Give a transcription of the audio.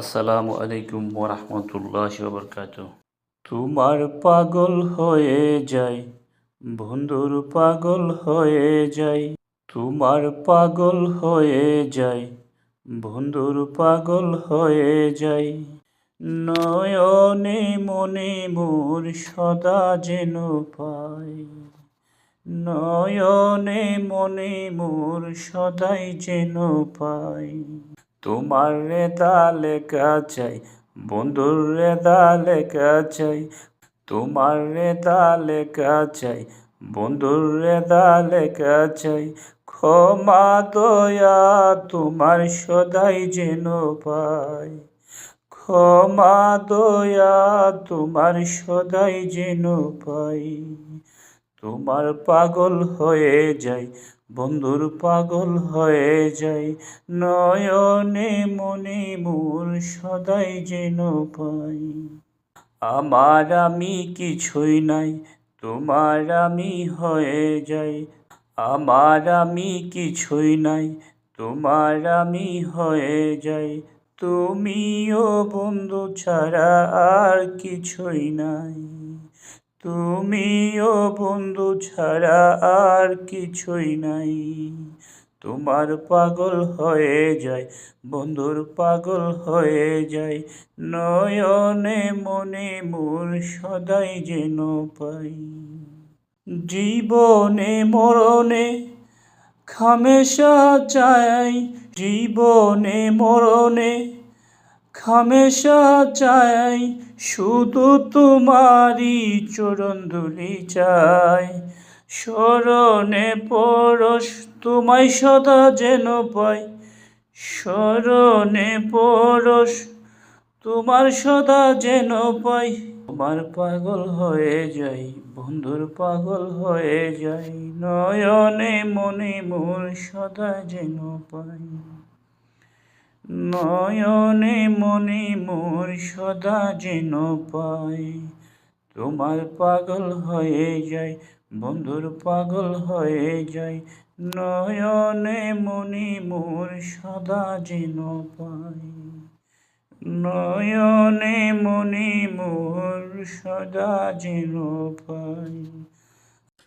আসসালামু আলাইকুম ওরহমতুল্লাহ বরকাত তোমার পাগল হয়ে যাই, বন্ধুর পাগল হয়ে যাই, তোমার পাগল হয়ে যাই, বন্ধুর পাগল হয়ে যাই। নয়নে মনে মোর সদা যেন পাই, নয়নে মনে মোর সদাই যেন পাই। তোমার রে তালে কাছাই, বন্ধুর রে তালে কাছাই, তোমার রে তালে কাছাই, বন্ধুর রে তালে কাছাই। ক্ষমা, দয়া তোমার সদাই যেন পাই। ক্ষমা, দয়া তোমার সদাই যেন পাই। তোমার পাগল হয়ে যাই, বন্ধুর পাগল হয়ে যাই। নয়নে মনে মোর সদাই যেন পাই। আমার আমি কিছুই নাই, তোমার আমি হয়ে যাই। আমার আমি কিছুই নাই, তোমার আমি হয়ে যাই। তুমিও বন্ধু ছাড়া আর কিছুই নাই। তুমিও বন্ধু ছাড়া আর কিছুই নাই। তোমার পাগল হয়ে যায়, বন্ধুর পাগল হয়ে যায়। নয়নে মনে মোর সদাই যেন পাই। জীবনে মরণে খামেশা চাই, জীবনে মরণে খামেশা চাই শুধু তোমারই চরণ ধুলি চাই। স্মরণে পরশ তোমায় সদা যেন পাই। স্মরণে পরশ তোমার সদা যেন পাই। তোমার পাগল হয়ে যাই, বন্ধুর পাগল হয়ে যাই, নয়নে মনে মোর সদা যেন পাই। নয়নে মনে মোর সদা যেন পাই তোমার পাগল হয়ে যাই বন্ধুর পাগল হয়ে যাই নয়নে মনে মোর সদা যেন পাই নয়নে মনে মোর সদা যেন পাই